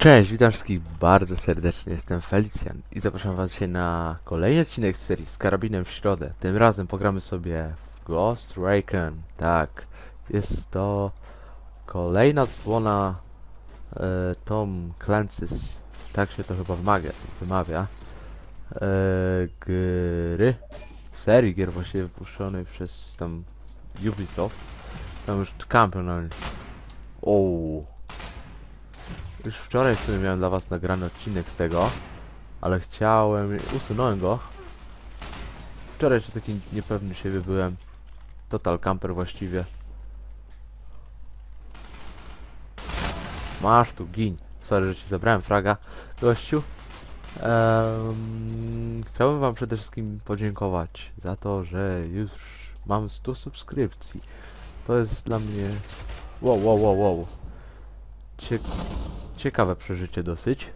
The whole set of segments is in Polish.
Cześć, witam wszystkich bardzo serdecznie, jestem Felicjan i zapraszam was dzisiaj na kolejny odcinek z serii z karabinem w środę. Tym razem pogramy sobie w Ghost Recon. Tak, jest to kolejna odsłona e, Tom Clancy's, tak się to chyba wymawia, wymawia e, gry, serii gier właściwie wypuszczonej przez tam Ubisoft. Tam już kampion na Ooo. Już wczoraj w sumie miałem dla was nagrany odcinek z tego, ale chciałem... usunąłem go. Wczoraj jeszcze taki niepewny siebie byłem. Total camper właściwie. Masz tu, gin. Sorry, że ci zabrałem fraga, gościu. Em, chciałbym wam przede wszystkim podziękować za to, że już mam 100 subskrypcji. To jest dla mnie... Wow, wow, wow, wow. Cie ciekawe przeżycie dosyć.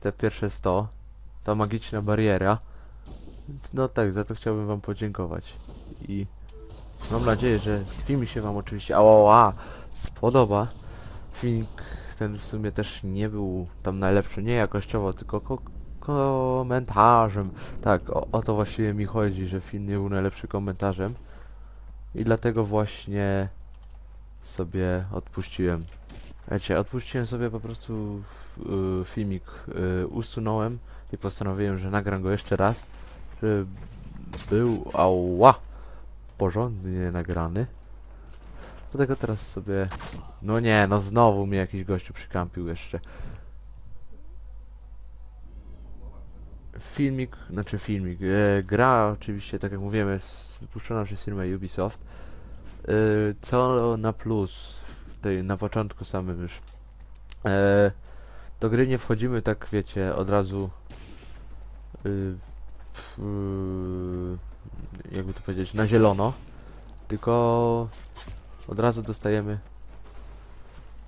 Te pierwsze 100, ta magiczna bariera. No tak, za to chciałbym wam podziękować. I mam nadzieję, że film się wam oczywiście ała, spodoba. Filmik ten w sumie też nie był tam najlepszy, nie jakościowo, tylko ko komentarzem. Tak, o, o to właściwie mi chodzi, że film nie był najlepszy komentarzem. I dlatego właśnie sobie odpuściłem Wiecie, odpuściłem sobie po prostu y, filmik, y, usunąłem i postanowiłem, że nagram go jeszcze raz, żeby był, ała, porządnie nagrany. Dlatego teraz sobie, no nie, no znowu mnie jakiś gościu przykampił jeszcze. Filmik, znaczy filmik, e, gra oczywiście, tak jak mówiłem, jest wypuszczona przez firmę Ubisoft. E, co na plus tej na początku samym już. E, do gry nie wchodzimy tak, wiecie, od razu y, y, jakby to powiedzieć, na zielono, tylko od razu dostajemy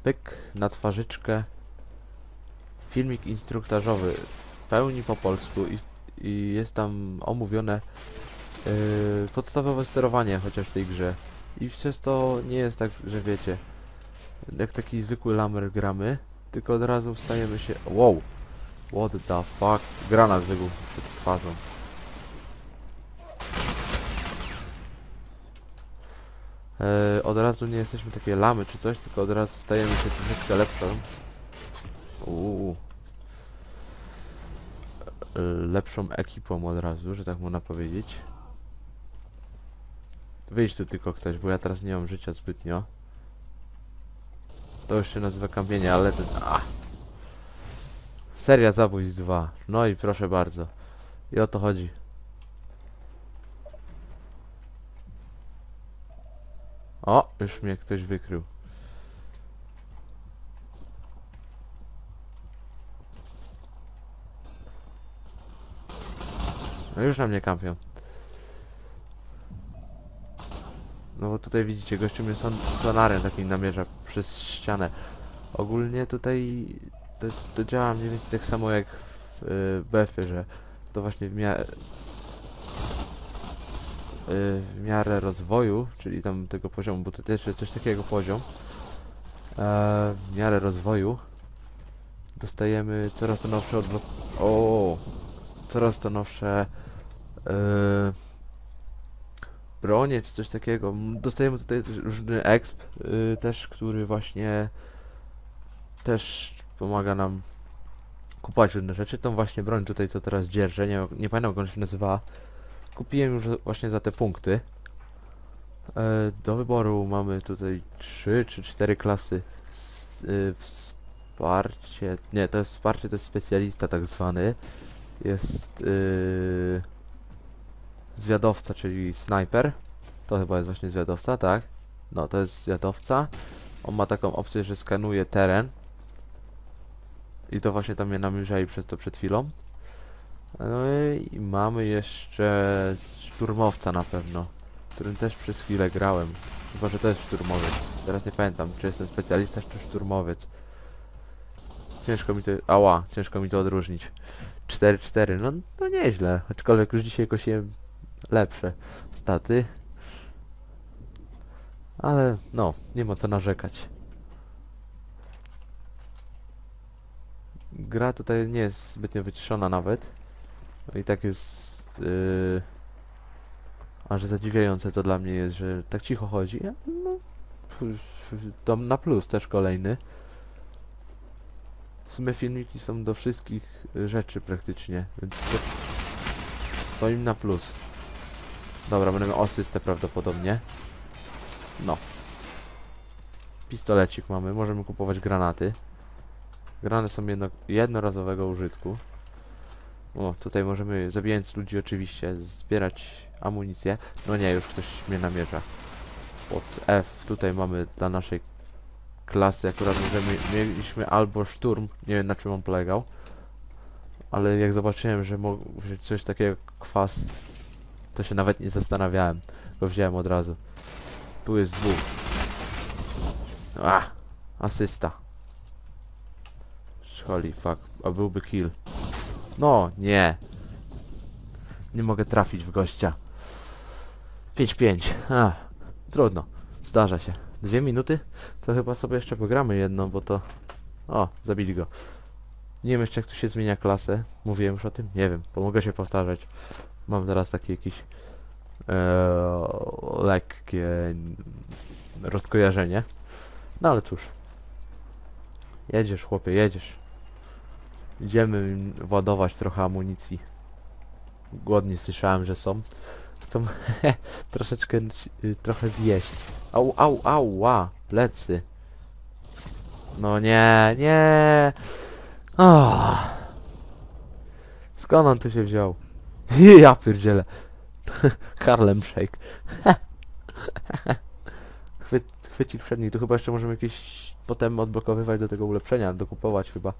pyk na twarzyczkę filmik instruktażowy w pełni po polsku i, i jest tam omówione yy, podstawowe sterowanie chociaż w tej grze. I przez to nie jest tak, że wiecie, jak taki zwykły lamer gramy, tylko od razu wstajemy się... Wow! What the fuck? Granat wybuchł przed twarzą. Eee, od razu nie jesteśmy takie lamy czy coś, tylko od razu stajemy się troszeczkę lepszą. Uuu. Eee, lepszą ekipą od razu, że tak można powiedzieć. Wyjdź tu tylko ktoś, bo ja teraz nie mam życia zbytnio. To już się nazywa kamienie, ale ten... Seria zabójstw 2. No i proszę bardzo. I o to chodzi. O, już mnie ktoś wykrył. No już na mnie kampią. No bo tutaj widzicie, gościu mnie son sonarem takim namierza przez ścianę. Ogólnie tutaj to, to działa mniej więcej tak samo jak w y, Befie, że to właśnie w miarę y, w miarę rozwoju, czyli tam tego poziomu, bo to też jest coś takiego poziom. E, w miarę rozwoju dostajemy coraz to nowsze odblok... O, coraz to nowsze y, bronie czy coś takiego. Dostajemy tutaj różny exp yy, też, który właśnie też pomaga nam kupować różne rzeczy. Tą właśnie broń tutaj, co teraz dzierżę, nie, nie pamiętam jak ona się nazywa. Kupiłem już właśnie za te punkty. Yy, do wyboru mamy tutaj 3 czy 4 klasy. S, yy, wsparcie, nie, to jest wsparcie, to jest specjalista tak zwany. Jest yy, zwiadowca, czyli sniper. To chyba jest właśnie zwiadowca, tak? No, to jest zwiadowca. On ma taką opcję, że skanuje teren. I to właśnie tam mnie namierzali przez to przed chwilą. No i mamy jeszcze szturmowca na pewno, którym też przez chwilę grałem. Chyba, że to jest szturmowiec. Teraz nie pamiętam, czy jestem specjalista, czy szturmowiec. Ciężko mi to... Ała, ciężko mi to odróżnić. 4-4, no to nieźle. Aczkolwiek już dzisiaj kosiłem lepsze staty. Ale no, nie ma co narzekać. gra tutaj nie jest zbytnio wyciszona nawet. I tak jest... Yy, aż zadziwiające to dla mnie jest, że tak cicho chodzi. No, to na plus też kolejny. W sumie filmiki są do wszystkich rzeczy praktycznie, więc to, to im na plus. Dobra, będę miał asystę prawdopodobnie. No. Pistolecik mamy, możemy kupować granaty. Grany są jedno, jednorazowego użytku. O, tutaj możemy, zabijając ludzi oczywiście, zbierać amunicję. No nie, już ktoś mnie namierza. Pod F tutaj mamy dla naszej klasy, akurat możemy, mieliśmy albo szturm, nie wiem na czym on polegał. Ale jak zobaczyłem, że wziąć coś takiego kwas, to się nawet nie zastanawiałem. Go wziąłem od razu. Tu jest dwóch. A, asysta. Holy fuck, a byłby kill. No, nie. Nie mogę trafić w gościa. 5-5. A, trudno. Zdarza się. Dwie minuty? To chyba sobie jeszcze pogramy jedno, bo to... O, zabili go. Nie wiem jeszcze jak tu się zmienia klasę. Mówiłem już o tym? Nie wiem, pomogę się powtarzać. Mam teraz takie jakieś... E, lekkie... rozkojarzenie. No ale cóż. Jedziesz, chłopie, jedziesz. Idziemy władować trochę amunicji. Głodni słyszałem, że są. Chcą troszeczkę, y, trochę zjeść. Au, au, au, ła, plecy. No nie, nie. Oh. Skąd on tu się wziął? ja pierdzielę. Harlem Shake. Chwyt, chwycik przedni. Tu chyba jeszcze możemy jakieś potem odblokowywać do tego ulepszenia, dokupować chyba.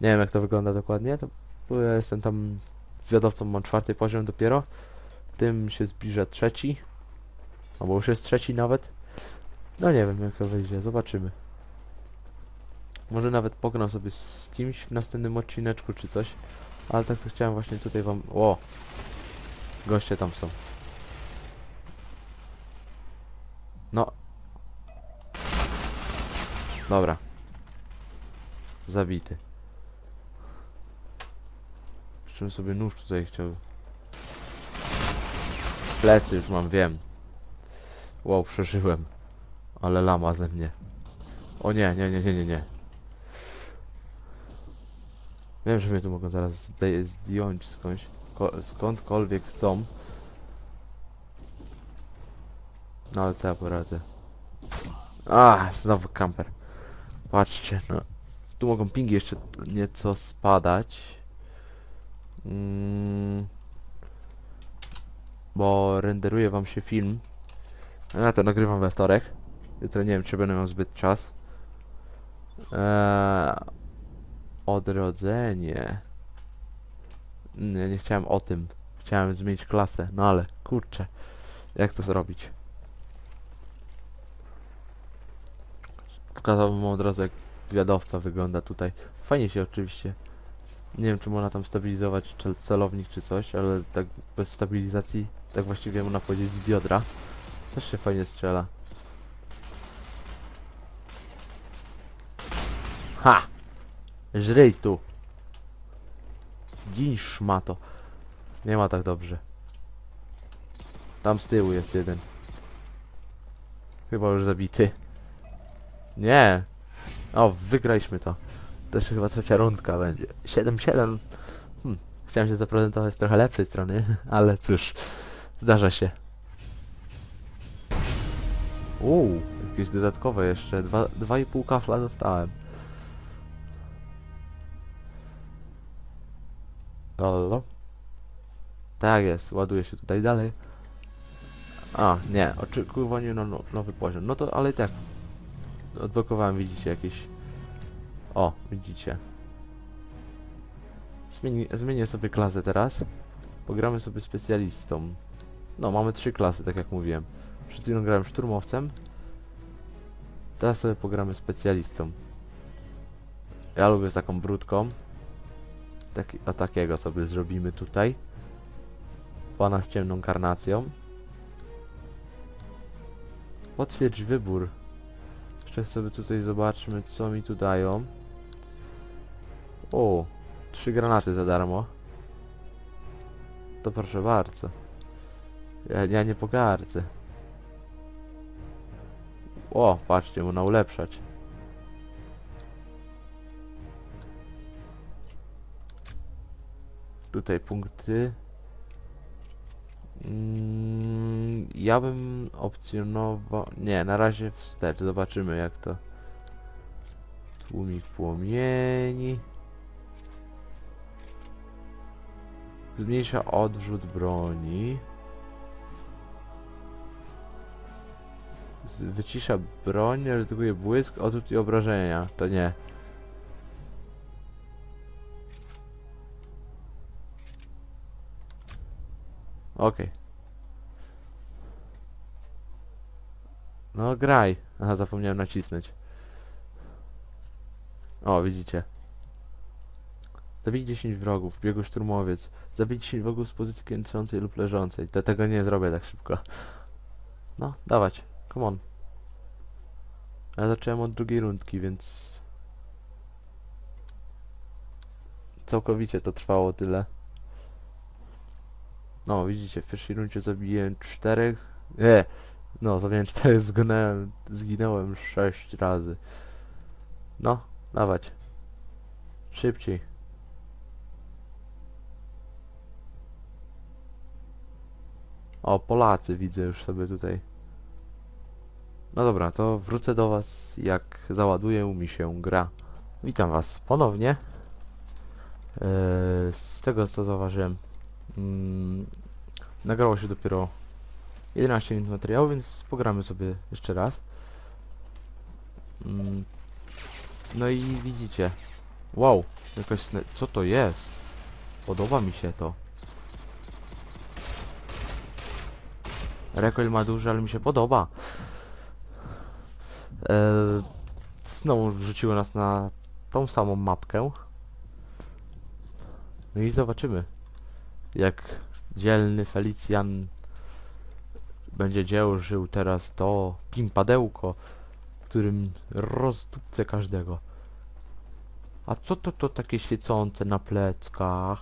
Nie wiem jak to wygląda dokładnie. To, ja jestem tam zwiadowcą, mam czwarty poziom dopiero. Tym się zbliża trzeci. Albo już jest trzeci nawet. No nie wiem jak to wyjdzie, zobaczymy. Może nawet pognam sobie z kimś w następnym odcineczku czy coś. Ale tak to chciałem właśnie tutaj wam... O! Goście tam są. No. Dobra. Zabity. Czym sobie nóż tutaj chciał. Plecy już mam, wiem. Wow, przeżyłem. Ale lama ze mnie. O nie, nie, nie, nie, nie, nie. Wiem, że mnie tu mogą zaraz zdjąć skądś, ko skądkolwiek chcą. No ale co ja poradzę. A, znowu kamper. Patrzcie, no. Tu mogą pingi jeszcze nieco spadać. Mm, bo renderuje wam się film. Ja to nagrywam we wtorek. Jutro nie wiem, czy będę miał zbyt czas. Eee, odrodzenie. Nie, nie chciałem o tym. Chciałem zmienić klasę, no ale kurczę. Jak to zrobić? Pokazałbym wam od razu, jak zwiadowca wygląda tutaj. Fajnie się oczywiście. Nie wiem, czy można tam stabilizować cel celownik czy coś, ale tak bez stabilizacji, tak właściwie można powiedzieć z biodra. Też się fajnie strzela. Ha! Żryj tu! Gin szmato. Nie ma tak dobrze. Tam z tyłu jest jeden. Chyba już zabity. Nie! O, wygraliśmy to. To jeszcze chyba trzecia rundka będzie. 7-7. Hmm. Chciałem się zaprezentować z trochę lepszej strony, ale cóż. Zdarza się. Uuu, jakieś dodatkowe jeszcze. Dwa, dwa i pół kafla dostałem. Halo? Tak jest, ładuje się tutaj dalej. A, nie, oczekiwanie na no, nowy poziom. No to, ale i tak. Odblokowałem, widzicie, jakieś... O, widzicie. Zmieni, zmienię sobie klasę teraz. Pogramy sobie specjalistą. No, mamy trzy klasy, tak jak mówiłem. Przed chwilą grałem szturmowcem. Teraz sobie pogramy specjalistą. Ja lubię z taką brudką. Taki, a takiego sobie zrobimy tutaj. Pana z ciemną karnacją. Potwierdź wybór. Jeszcze sobie tutaj zobaczmy, co mi tu dają. O, trzy granaty za darmo. To proszę bardzo. Ja, ja nie pogardzę. O, patrzcie, można ulepszać. Tutaj punkty. Mm, ja bym opcjonował... Nie, na razie wstecz. Zobaczymy jak to... Tłumik płomieni. Zmniejsza odrzut broni. Wycisza broń, redukuje błysk, odrzut i obrażenia. To nie. Okej. No graj. Aha, zapomniałem nacisnąć. O, widzicie. Zabij 10 wrogów, biegu szturmowiec. Zabij 10 wrogów z pozycji kręcącej lub leżącej. To tego nie zrobię tak szybko. No, dawać. Come on. Ja zacząłem od drugiej rundki, więc... Całkowicie to trwało tyle. No, widzicie, w pierwszej rundzie zabiłem czterech... Nie! No, zabiłem czterech, zginąłem, zginąłem sześć razy. No, dawać. Szybciej. O, Polacy widzę już sobie tutaj. No dobra, to wrócę do was jak załaduje mi się gra. Witam was ponownie. Eee, z tego co zauważyłem, mm, nagrało się dopiero 11 minut materiału, więc pogramy sobie jeszcze raz. Mm, no i widzicie. Wow, jakaś sne... Co to jest? Podoba mi się to. Recoil ma duży, ale mi się podoba. Eee, znowu wrzuciło nas na tą samą mapkę. No i zobaczymy, jak dzielny Felicjan będzie dzieł żył teraz to pimpadełko, którym rozdupcę każdego. A co to to takie świecące na pleckach?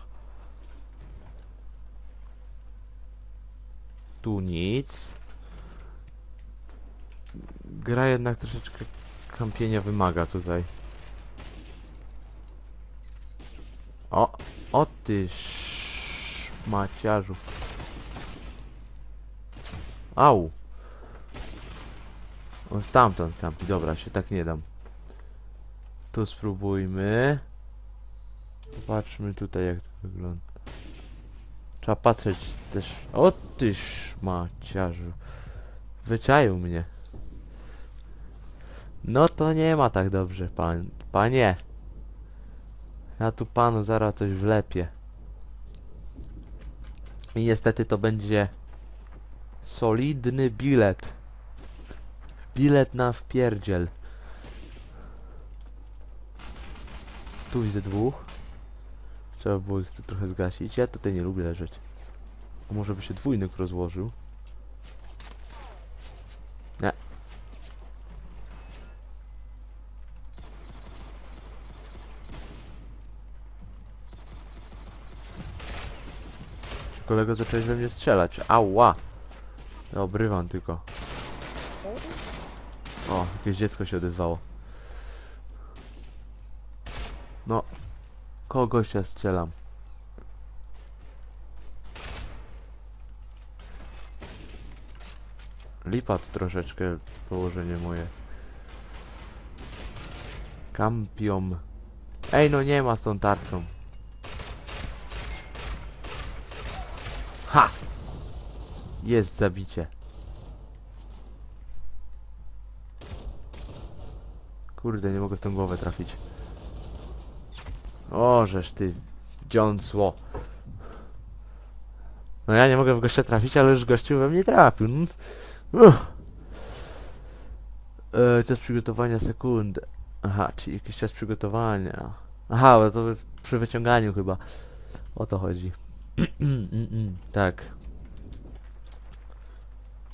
Tu nic. Gra jednak troszeczkę kampienia wymaga tutaj. O, o ty szmaciarzu. Au. On stamtąd kampi, dobra, się tak nie dam. Tu spróbujmy. Zobaczmy tutaj jak to wygląda. Trzeba patrzeć też. O ty szmaciarzu. Wyczaił mnie. No to nie ma tak dobrze, pan. Panie. Ja tu panu zaraz coś wlepię. I niestety to będzie solidny bilet. Bilet na wpierdziel. Tu widzę dwóch. Trzeba było ich tu trochę zgasić. Ja tutaj nie lubię leżeć. Może by się dwójnik rozłożył? Nie. Kolego zacząłeś we mnie strzelać. Ała! Ja obrywam tylko. O, jakieś dziecko się odezwało. No. Koło gościa strzelam. Lipa tu troszeczkę położenie moje. Kampiom. Ej, no nie ma z tą tarczą. Ha! Jest zabicie. Kurde, nie mogę w tę głowę trafić. O, żeż ty, dziąsło. No ja nie mogę w gościa trafić, ale już gościu we mnie trafił. Mm. E, czas przygotowania sekundy. Aha, czyli jakiś czas przygotowania. Aha, to przy wyciąganiu chyba. O to chodzi. Tak.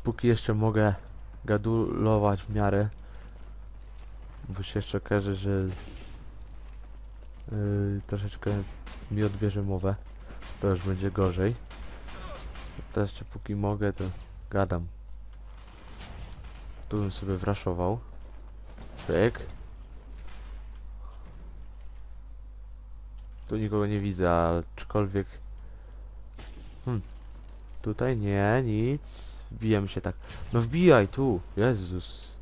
Póki jeszcze mogę gadulować w miarę. Bo się jeszcze okaże, że Yy, troszeczkę mi odbierze mowę. To już będzie gorzej. Teraz jeszcze póki mogę, to gadam. Tu bym sobie wraszował. Pyk. Tu nikogo nie widzę, aczkolwiek... Hmm. Tutaj nie, nic. Wbijam się tak. No wbijaj tu! Jezus.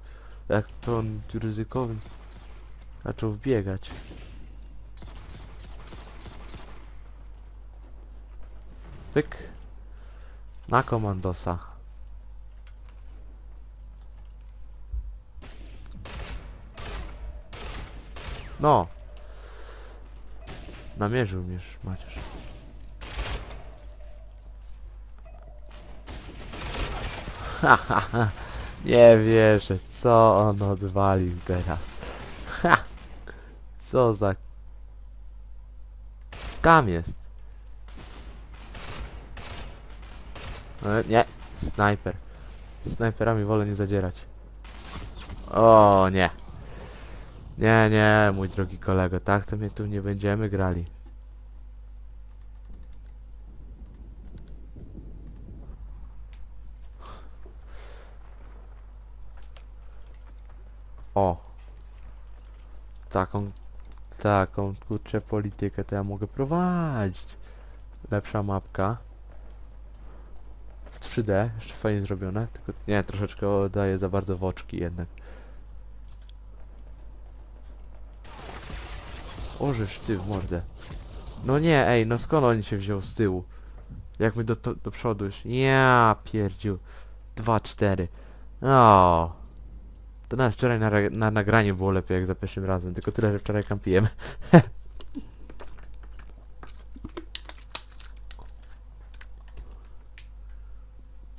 Jak to on ryzykowny. Zaczął wbiegać. Pyk. Na komandosa. No. Namierzył mnie Macierz. Ha, ha, ha. Nie wierzę, co on odwalił teraz. Ha! Co za... Tam jest. E, nie, snajper. Snajperami wolę nie zadzierać. O nie. Nie, nie, mój drogi kolego, tak to my tu nie będziemy grali. O. Taką, taką kurczę politykę to ja mogę prowadzić. Lepsza mapka. W 3D, jeszcze fajnie zrobione, tylko nie, troszeczkę daje za bardzo w oczki jednak. Ożysz ty w mordę. No nie, ej, no skąd on się wziął z tyłu? Jak my do, do przodu już. Ja pierdził. 2-4. O. To nawet wczoraj na, na nagraniu było lepiej jak za pierwszym razem, tylko tyle, że wczoraj kampiłem.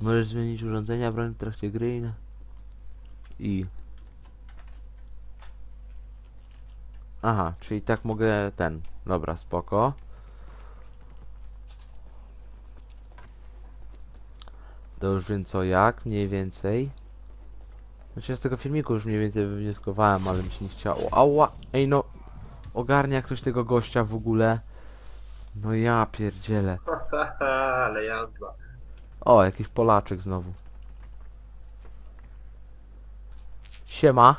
Możesz zmienić urządzenia, broń w trakcie gry I... Aha, czyli tak mogę ten. Dobra, spoko. To już wiem co jak, mniej więcej. Znaczy ja z tego filmiku już mniej więcej wywnioskowałem, ale mi się nie chciało. Ała! Ej no! Ogarnia ktoś tego gościa w ogóle. No ja pierdzielę. ale jazda. O, jakiś Polaczek znowu. Siema.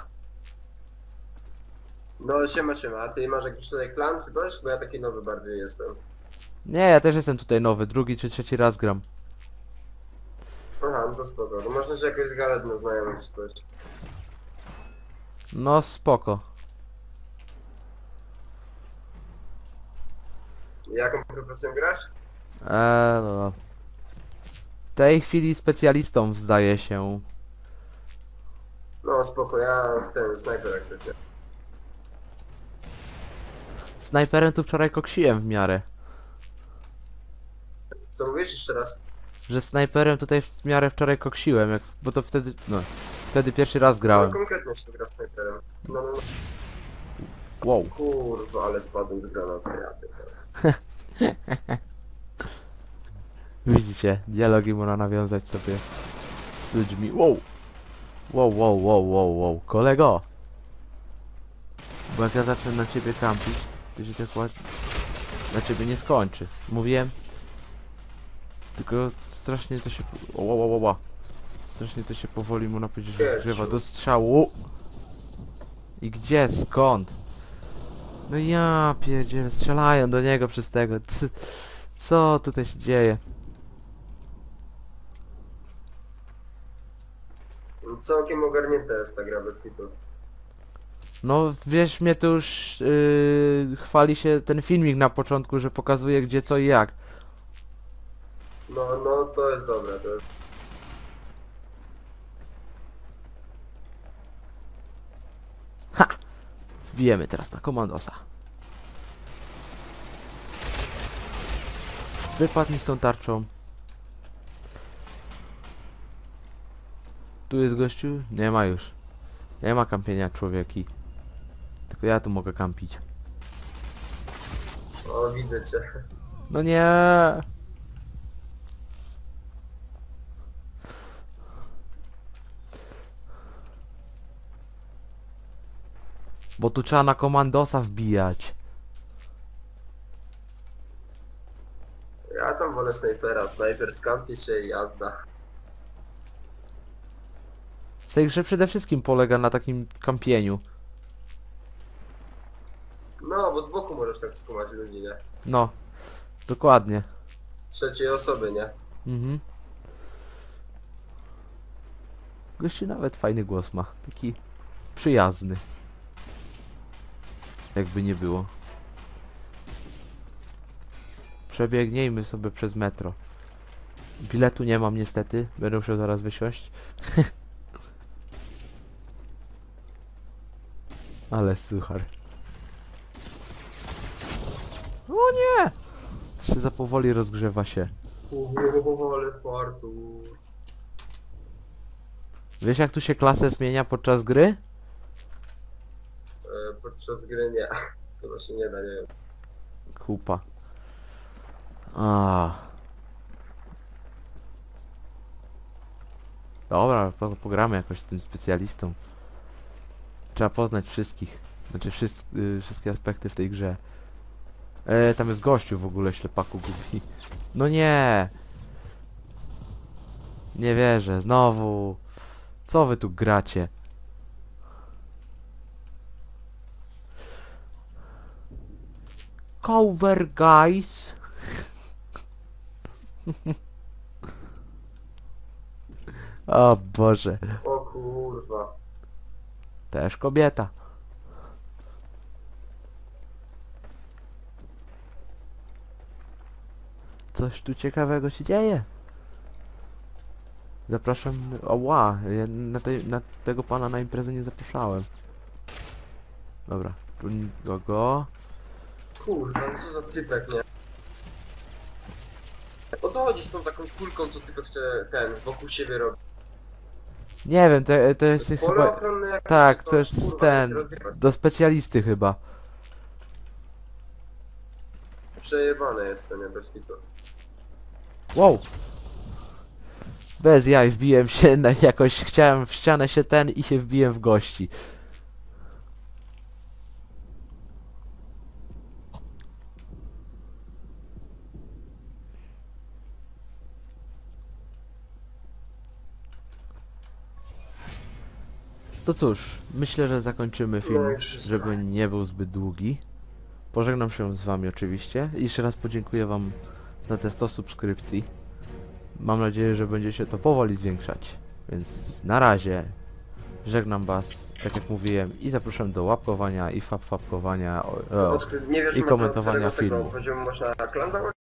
No siema, siema. A ty masz jakiś tutaj klan czy coś? Bo ja taki nowy bardziej jestem. Nie, ja też jestem tutaj nowy, drugi czy trzeci raz gram. Aha, no to spoko. No można się jakoś zgadać na znajomych czy coś. No spoko. Jaką profesją grasz? Eee, no. W tej chwili specjalistą zdaje się. No spoko, ja z tym snajper jak chcecie. Snajperem tu wczoraj koksiłem w miarę. Co mówisz jeszcze raz? Że snajperem tutaj w miarę wczoraj koksiłem, jak, bo to wtedy, no, wtedy pierwszy raz No grałem. konkretnie się gra snajperem. No, no, no. Wow. Kurwa, ale spadłem z granatu. Ja pierdolę. Widzicie, dialogi można nawiązać sobie z, z ludźmi. Wow. Wow, wow, wow, wow, wow. Kolego! Bo jak ja zacznę na ciebie kampić, to się tak ładnie na ciebie nie skończy. Mówiłem. Tylko strasznie to się... Ła, ła, ła, ła. Strasznie to się powoli można powiedzieć rozgrywa do strzału. I gdzie? Skąd? No ja pierdzielę, strzelają do niego przez tego. C co tutaj się dzieje? Całkiem ogarnięta jest ta gra bez kitu. No wiesz, mnie to już yy, chwali się ten filmik na początku, że pokazuje gdzie, co i jak. No, no to jest dobre, to jest. Wbijemy teraz na komandosa. Wypadł mi z tą tarczą. Tu jest gościu? Nie ma już. Nie ma kampienia człowieki. Tylko ja tu mogę kampić. O, widzę cię. No nie. Bo tu trzeba na komandosa wbijać. Ja tam wolę snajpera, snajper skampie się i jazda. W tej grze przede wszystkim polega na takim kampieniu. No, bo z boku możesz tak skumać ludzi, nie? No, dokładnie. Trzeciej osoby, nie? Mhm. Gościu nawet fajny głos ma, taki przyjazny. Jakby nie było. Przebiegnijmy sobie przez metro. Biletu nie mam niestety. Będę musiał zaraz wysiąść. Ale suchar. O nie! To się za powoli rozgrzewa się. Fartu. Wiesz jak tu się klasę zmienia podczas gry? Podczas gry nie. Chyba się nie da, nie wiem. Kupa. A. Dobra, po, pogramy jakoś z tym specjalistą. Trzeba poznać wszystkich. Znaczy y, wszystkie aspekty w tej grze. E, tam jest gościu w ogóle, ślepaku gubi. No nie! Nie wierzę, znowu. Co wy tu gracie? Cover guys. o Boże, O kurwa. też kobieta. Coś tu ciekawego się dzieje. Zapraszam. Oła, ja na, tej, na tego pana na imprezę nie zapraszałem. Dobra, tu nikogo. Kurwa, no co za typek, nie? O co chodzi z tą taką kulką, co tylko chce ten wokół siebie robić? Nie wiem, to, to jest Pole chyba. ochronne Tak, to jest kurwa, ten. się rozjebać. Do specjalisty chyba. Przejebane jest to, nie? Bez kitu. Wow! Bez jaj, wbiłem się na jakoś, chciałem w ścianę się ten i się wbiłem w gości. To cóż, myślę, że zakończymy film, No żeby nie był zbyt długi. Pożegnam się z wami oczywiście. I jeszcze raz podziękuję wam za te 100 subskrypcji. Mam nadzieję, że będzie się to powoli zwiększać. Więc na razie żegnam was, tak jak mówiłem, i zapraszam do łapkowania i. O, o. Wiesz, i komentowania filmu.